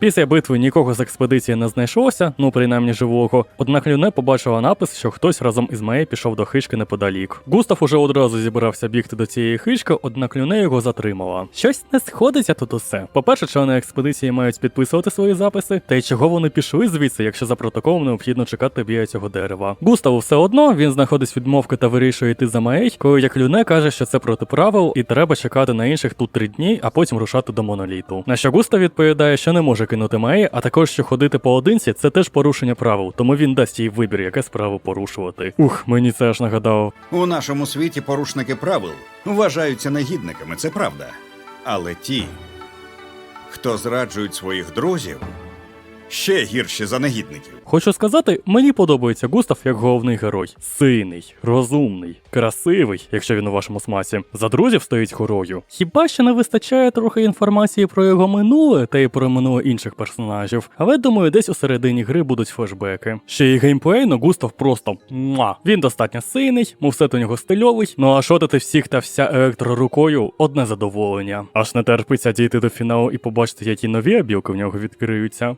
Після битви нікого з експедиції не знайшлося, ну принаймні живого. Однак Люне побачила напис, що хтось разом із Меє пішов до хишки неподалік. Густав уже одразу зібрався бігти до цієї хишки, однак Люне його затримала. Щось не сходиться тут усе. По-перше, члени експедиції мають підписувати свої записи, та й чого вони пішли звідси, якщо за протоколом необхідно чекати біля цього дерева. Густаву все одно він знаходить відмовки та вирішує йти за Мей, коли як Люне каже, що це проти правил, і треба чекати на інших тут три дні, а потім рушати до моноліту. На що Густав відповідає, що не може кинути має, а також що ходити поодинці це теж порушення правил, тому він дасть їй вибір, яке справу порушувати. Ух, мені це аж нагадало. У нашому світі порушники правил вважаються негідниками, це правда. Але ті, хто зраджують своїх друзів, ще гірші за негідників. Хочу сказати, мені подобається Густав як головний герой. Сильний, розумний, красивий, якщо він у вашому смаці. За друзів стоїть хорою. Хіба що не вистачає трохи інформації про його минуле та й про минуле інших персонажів. Але думаю, десь у середині гри будуть флешбеки. Ще й геймплейно Густав просто муа. Він достатньо сильний, мовсет у нього стильовий. Ну а шотити всіх та вся електрорукою одне задоволення. Аж не терпиться дійти до фіналу і побачити, які нові обілки в нього відкриються.